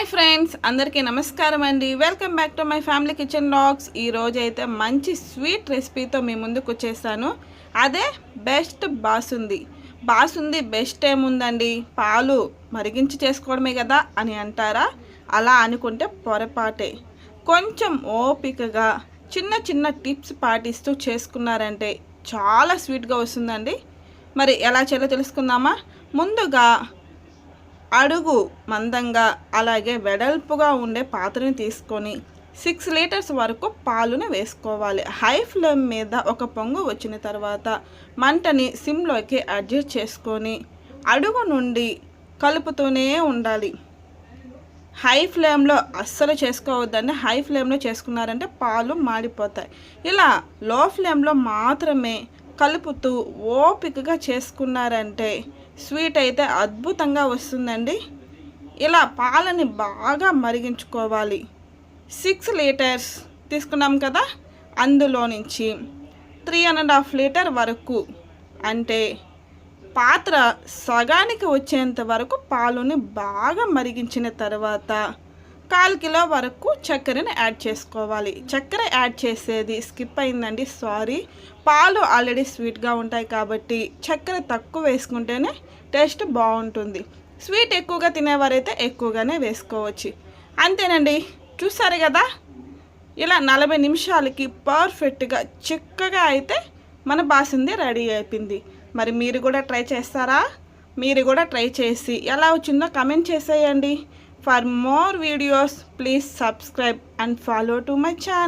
Hi friends అందరికీ నమస్కారం అండి. Welcome back to my family kitchen logs ఈ అయితే మంచి స్వీట్ రెసిపీతో మీ ముందుకు వచ్చేసాను. అదే బెస్ట్ బాసుంది. బాసుంది బెస్ట్ ఏముందండి? పాలు మరిగించి చేసుకోవడమే కదా అని అంటారా? అలా అనుకుంటే పొరపాటే. కొంచెం ఓపికగా చిన్న చిన్న టిప్స్ పాటిస్తూ చేసుకున్నారంటే చాలా స్వీట్గా వస్తుందండి. మరి ఎలా చేయాలో తెలుసుకుందామా? ముందుగా అడుగు మందంగా అలాగే వెడల్పుగా ఉండే పాత్రని తీసుకొని సిక్స్ లీటర్స్ వరకు పాలుని వేసుకోవాలి. హై ఫ్లేమ్ మీద ఒక పొంగు వచ్చిన తర్వాత మంటని సిమ్లోకి అడ్జస్ట్ చేసుకొని అడుగు నుండి కలుపుతూనే ఉండాలి. హై ఫ్లేమ్లో అస్సలు చేసుకోవద్దండి. హై ఫ్లేమ్లో చేసుకున్నారంటే పాలు మాడిపోతాయి. ఇలా లో ఫ్లేమ్లో మాత్రమే కలుపుతూ ఓపికగా చేసుకున్నారంటే స్వీట్ అయితే అద్భుతంగా వస్తుందండి. ఇలా పాలని బాగా మరిగించుకోవాలి. సిక్స్ లీటర్స్ తీసుకున్నాం కదా అందులో నుంచి త్రీ అండ్ హాఫ్ లీటర్ వరకు అంటే పాత్ర సగానికి వచ్చేంత వరకు పాలుని బాగా మరిగించిన తర్వాత కాల్ కిలో వరకు చక్కెరని యాడ్ చేసుకోవాలి. చక్కెర యాడ్ చేసేది స్కిప్ అయిందండి సారీ. పాలు ఆల్రెడీ స్వీట్గా ఉంటాయి కాబట్టి చక్కెర తక్కువ వేసుకుంటేనే టేస్ట్ బాగుంటుంది. స్వీట్ ఎక్కువగా తినేవారైతే ఎక్కువగానే వేసుకోవచ్చు. అంతేనండి చూసారు కదా? ఇలా నలభై నిమిషాలకి పర్ఫెక్ట్గా చిక్కగా అయితే మన బాసింది రెడీ అయిపోయింది. మరి మీరు కూడా ట్రై చేస్తారా? మీరు కూడా ట్రై చేసి ఎలా వచ్చిందో కమెంట్ చేసేయండి. For more videos, please subscribe and follow to my channel.